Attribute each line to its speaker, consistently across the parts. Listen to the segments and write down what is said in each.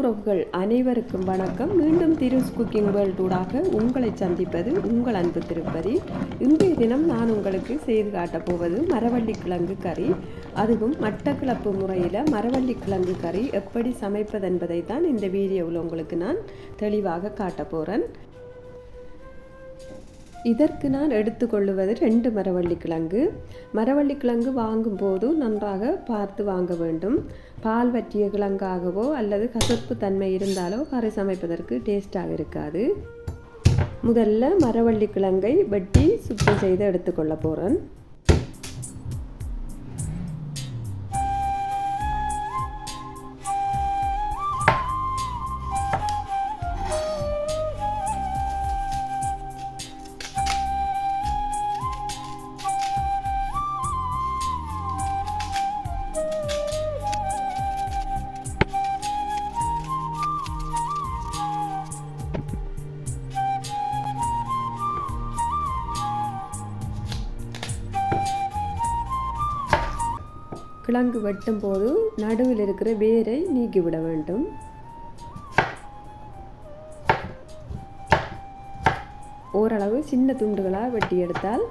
Speaker 1: அன்புறவுகள் அனைவருக்கும் வணக்கம். மீண்டும் திருஸ் குக்கிங் வேர்ல்டூடாக உங்களை சந்திப்பது உங்கள் அன்பு திருப்பதி. இன்றைய தினம் நான் உங்களுக்கு செய்து காட்டப் போவது மரவள்ளி கிழங்கு கறி. அதுவும் மட்டக்கிளப்பு முறையில் மரவள்ளி கிழங்கு கறி எப்படி சமைப்பது என்பதை தான் இந்த வீடியோவில் உங்களுக்கு நான் தெளிவாக காட்டப் போகிறேன் இதற்கு நான் எடுத்துக்கொள்ளுவது ரெண்டு மரவள்ளி கிழங்கு. மரவள்ளி கிழங்கு வாங்கும்போது நன்றாக பார்த்து வாங்க வேண்டும். பால் வற்றிய கிழங்காகவோ அல்லது கசப்பு தன்மை இருந்தாலோ கரை சமைப்பதற்கு டேஸ்டாக இருக்காது. முதல்ல மரவள்ளி கிழங்கை வெட்டி சுத்தம் செய்து எடுத்துக்கொள்ள போகிறேன் கிழங்கு வெட்டும் போது நடுவில் இருக்கிற வேரை நீக்கிவிட வேண்டும். ஓரளவு சின்ன துண்டுகளாக வெட்டி எடுத்தால்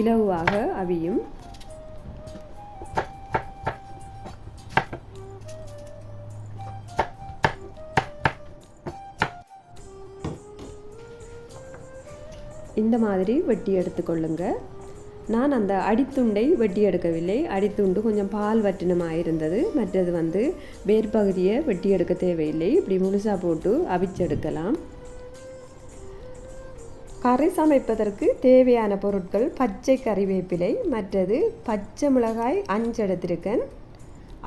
Speaker 1: இலகுவாக அவியும். இந்த மாதிரி வெட்டி எடுத்துக்கொள்ளுங்க நான் அந்த அடித்துண்டை வெட்டி எடுக்கவில்லை. அடித்துண்டு கொஞ்சம் பால் வட்டினமாக இருந்தது மற்றது வந்து வேர்பகுதியை வெட்டி எடுக்க தேவையில்லை. இப்படி முழுசாக போட்டு அவிச்செடுக்கலாம். கறி சமைப்பதற்கு தேவையான பொருட்கள் பச்சை கறிவேப்பிலை மற்றது பச்சை மிளகாய் அஞ்சு எடுத்திருக்கேன்.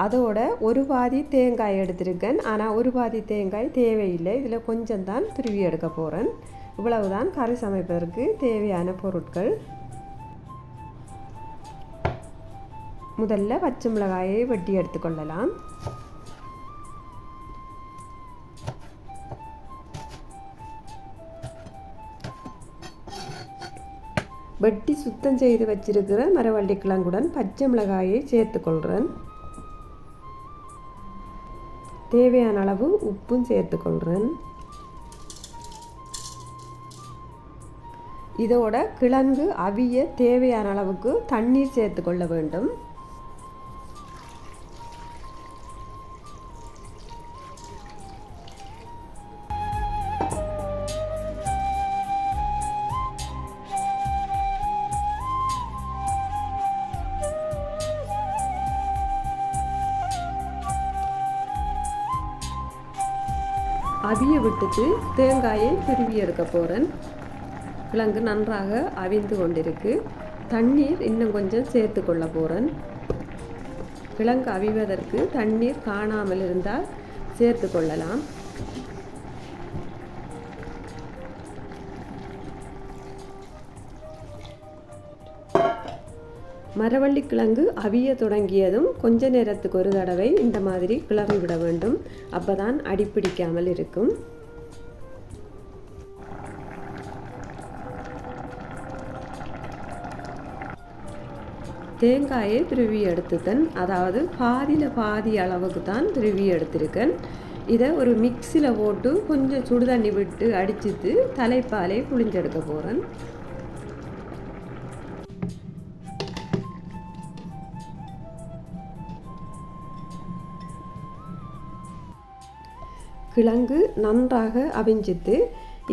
Speaker 1: அதோட ஒரு பாதி தேங்காய் எடுத்திருக்கேன். ஆனால் ஒரு பாதி தேங்காய் தேவையில்லை. இதில் கொஞ்சம் தான் துருவி எடுக்க போகிறேன் இவ்வளவுதான் கறி சமைப்பதற்கு தேவையான பொருட்கள். முதல்ல பச்சை மிளகாயை வெட்டி எடுத்துக்கொள்ளலாம் வெட்டி சுத்தம் செய்து வச்சிருக்கிற மரவள்ளி கிழங்குடன் பச்சை மிளகாயை சேர்த்துக்கொள்கிறேன் தேவையான அளவு உப்பும் சேர்த்துக்கொள்கிறேன் இதோட கிழங்கு அவிய தேவையான அளவுக்கு தண்ணீர் சேர்த்துக்கொள்ள வேண்டும். அவிய விட்டுட்டு தேங்காயை திருவி எடுக்க போகிறேன் கிழங்கு நன்றாக அவிந்து கொண்டிருக்கு. தண்ணீர் இன்னும் கொஞ்சம் சேர்த்து கொள்ள போகிறேன் கிழங்கு அவிவதற்கு தண்ணீர் காணாமல் இருந்தால் சேர்த்து கொள்ளலாம். மரவள்ளி கிழங்கு அவிய தொடங்கியதும் கொஞ்ச நேரத்துக்கு ஒரு தடவை இந்த மாதிரி கிளறி விட வேண்டும். அப்பதான் அடிப்பிடிக்காமல் இருக்கும். தேங்காயை திருவி எடுத்துத்தன் அதாவது பாதியில் பாதி அளவுக்கு தான் திருவி எடுத்திருக்கேன். இதை ஒரு மிக்சியில் போட்டு கொஞ்சம் சுடுதண்ணி விட்டு அடிச்சுட்டு தலைப்பாலே புளிஞ்செடுக்க போகிறேன் கிழங்கு நன்றாக அவிஞ்சித்து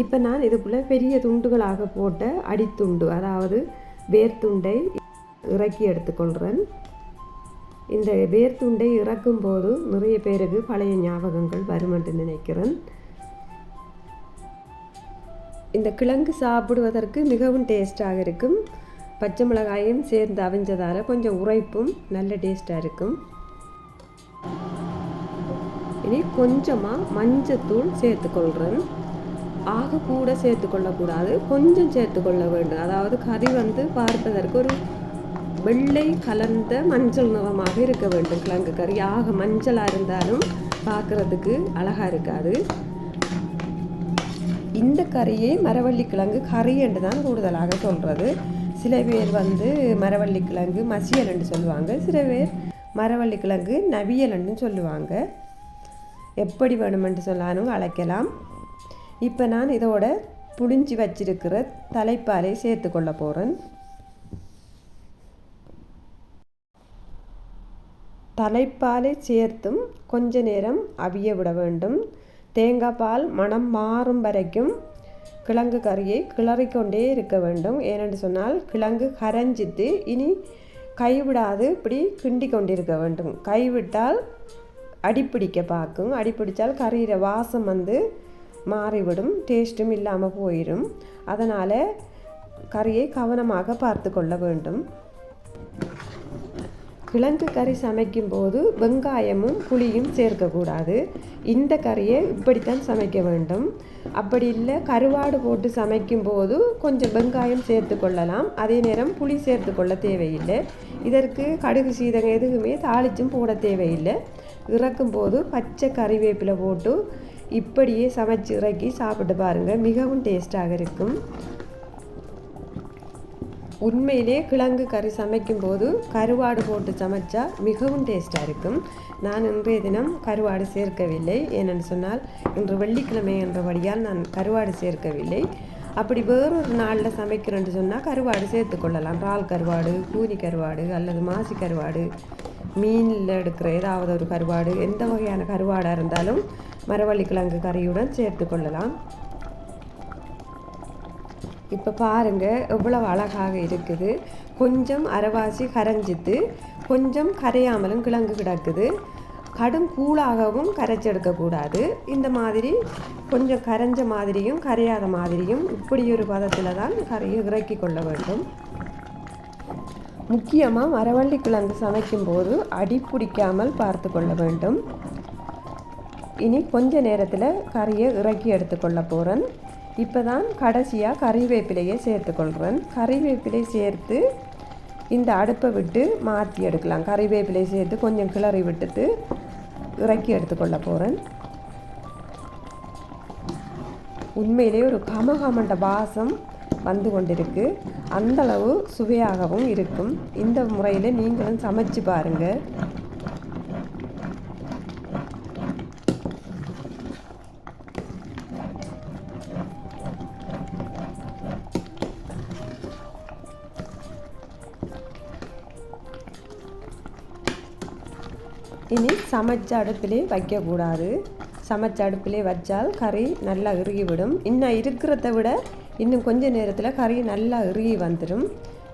Speaker 1: இப்போ நான் இதுக்குள்ளே பெரிய துண்டுகளாக போட்ட அடித்துண்டு அதாவது வேர்த்துண்டை இறக்கி எடுத்துக்கொள்கிறேன் இந்த வேர்த்துண்டை இறக்கும்போது நிறைய பேருக்கு பழைய ஞாபகங்கள் வரும் என்று நினைக்கிறேன். இந்த கிழங்கு சாப்பிடுவதற்கு மிகவும் டேஸ்டாக இருக்கும். பச்சை மிளகாயும் சேர்ந்து அவிஞ்சதால் கொஞ்சம் உரைப்பும் நல்ல டேஸ்ட்டாக இருக்கும். இனி கொஞ்சமாக மஞ்சத்தூள் சேர்த்துக்கொள்கிறேன் ஆக கூட சேர்த்துக்கொள்ளக்கூடாது. கொஞ்சம் சேர்த்துக்கொள்ள வேண்டும். அதாவது கறி வந்து பார்ப்பதற்கு ஒரு வெள்ளை கலந்த மஞ்சள் நிறமாக இருக்க வேண்டும். கிழங்கு கறி. ஆக மஞ்சளாக இருந்தாலும் பார்க்குறதுக்கு அழகாக இருக்காது. இந்த கறியை மரவள்ளி கிழங்கு கறி என்று தான் கூடுதலாக சொல்கிறது சில பேர் வந்து மரவள்ளி கிழங்கு மசியல் என்று சொல்லுவாங்க. சில பேர் மரவள்ளி கிழங்கு நவியல்னு சொல்லுவாங்க. எப்படி வேணுமென்று சொன்னாலும் அழைக்கலாம். இப்போ நான் இதோட புளிஞ்சி வச்சிருக்கிற தலைப்பாலை சேர்த்து கொள்ள போகிறேன் தலைப்பாலை சேர்த்தும் கொஞ்ச நேரம் அவிய விட வேண்டும். தேங்காய் பால் மனம் மாறும் வரைக்கும் கிழங்கு கறியை கிளறிக்கொண்டே இருக்க வேண்டும். ஏனென்று சொன்னால் கிழங்கு கரைஞ்சிட்டு இனி கைவிடாது இப்படி கிண்டி கொண்டிருக்க வேண்டும். கைவிட்டால் அடிப்பிடிக்க பார்க்கும். அடிப்பிடித்தால் கறியிற வாசம் வந்து மாறிவிடும். டேஸ்ட்டும் இல்லாமல் போயிடும் அதனால் கறியை கவனமாக பார்த்து கொள்ள வேண்டும். கிழங்கு கறி சமைக்கும்போது வெங்காயமும் புளியும் சேர்க்கக்கூடாது. இந்த கறியை இப்படித்தான் சமைக்க வேண்டும். அப்படி இல்லை கருவாடு போட்டு சமைக்கும்போது கொஞ்சம் வெங்காயம் சேர்த்து கொள்ளலாம். அதே நேரம் புளி சேர்த்து கொள்ள தேவையில்லை. இதற்கு கடுகு சீதகம் எதுவுமே தாளிச்சும் போட தேவையில்லை. இறக்கும் போது பச்சை கறிவேப்பிலை போட்டு இப்படியே சமைச்சு இறக்கி சாப்பிட்டு பாருங்கள் மிகவும் டேஸ்ட்டாக இருக்கும். உண்மையிலே கிழங்கு கறி சமைக்கும்போது கருவாடு போட்டு சமைச்சா மிகவும் டேஸ்ட்டாக இருக்கும். நான் இன்றைய தினம் கருவாடு சேர்க்கவில்லை. ஏனென்று சொன்னால் இன்று வெள்ளிக்கிழமை என்றபடியால் நான் கருவாடு சேர்க்கவில்லை. அப்படி வேறொரு நாளில் சமைக்கிறேன்னு சொன்னால் கருவாடு சேர்த்து கொள்ளலாம். இறால் கருவாடு கூனி கருவாடு அல்லது மாசி கருவாடு மீனில் எடுக்கிற ஏதாவது ஒரு கருவாடு எந்த வகையான கருவாடாக இருந்தாலும் மரவள்ளி கிழங்கு கறியுடன் சேர்த்து கொள்ளலாம். இப்போ பாருங்கள் எவ்வளவு அழகாக இருக்குது. கொஞ்சம் அரைவாசி கரைஞ்சித்து கொஞ்சம் கரையாமலும் கிழங்கு கிடக்குது. கடும் கூழாகவும் கரைச்செடுக்கக்கூடாது இந்த மாதிரி கொஞ்சம் கரைஞ்ச மாதிரியும் கரையாத மாதிரியும் இப்படி ஒரு பதத்தில் தான் கரையை இறக்கி கொள்ள வேண்டும். முக்கியமாக மரவள்ளி கிழங்கு சமைக்கும்போது அடி பிடிக்காமல் பார்த்து கொள்ள வேண்டும். இனி கொஞ்ச நேரத்தில் கறியை இறக்கி எடுத்துக்கொள்ள போகிறேன் இப்போ தான் கடைசியாக கறிவேப்பிலையை சேர்த்துக்கொள்கிறேன் கறிவேப்பிலை சேர்த்து இந்த அடுப்பை விட்டு மாற்றி எடுக்கலாம். கறிவேப்பிலை சேர்த்து கொஞ்சம் கிளறி விட்டுட்டு இறக்கி எடுத்துக்கொள்ள போகிறேன் உண்மையிலே ஒரு கமகமண்ட வாசம். வந்து கொண்டிருக்கு. அந்தளவு சுவையாகவும் இருக்கும். இந்த முறையில் நீங்களும் சமைச்சு பாருங்கள் இனி சமைச்ச அடுப்பிலே வைக்கக்கூடாது. சமைச்ச அடுப்பிலே வச்சால் கறி நல்லா இறுகிவிடும். இன்னும் இருக்கிறத விட இன்னும் கொஞ்ச நேரத்தில் கறி நல்லா இறுகி வந்துடும்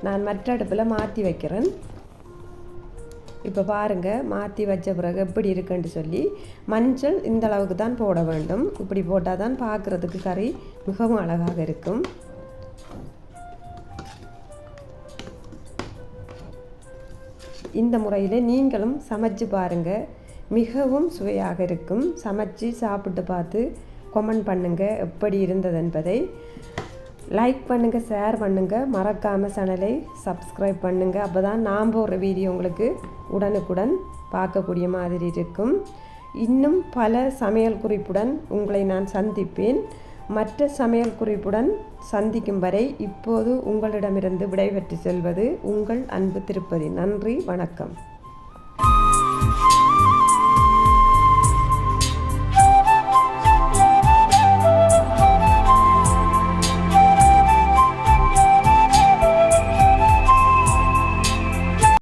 Speaker 1: நான் மற்ற அடுப்பில் மாற்றி வைக்கிறேன். இப்போ பாருங்கள் மாற்றி வச்ச பிறகு எப்படி இருக்குன்னு சொல்லி மஞ்சள் இந்த அளவுக்கு தான் போட வேண்டும். இப்படி போட்டால் தான் பார்க்குறதுக்கு கறி மிகவும் அழகாக இருக்கும். இந்த முறையில் நீங்களும் சமைச்சு பாருங்கள் மிகவும் சுவையாக இருக்கும். சமைச்சு சாப்பிட்டு பார்த்து கொமெண்ட் பண்ணுங்கள் எப்படி இருந்தது என்பதை. லைக் பண்ணுங்கள் ஷேர் பண்ணுங்கள் மறக்காமல் சேனலை சப்ஸ்கிரைப் பண்ணுங்கள் அப்போ தான் நாம் ஒரு வீடியோ உங்களுக்கு உடனுக்குடன் பார்க்கக்கூடிய மாதிரி இருக்கும். இன்னும் பல சமையல் குறிப்புடன் உங்களை நான் சந்திப்பேன். மற்ற சமையல் குறிப்புடன் சந்திக்கும் வரை இப்போது உங்களிடமிருந்து விடைபெற்று செல்வது உங்கள் அன்பு திருப்பதி. நன்றி வணக்கம்.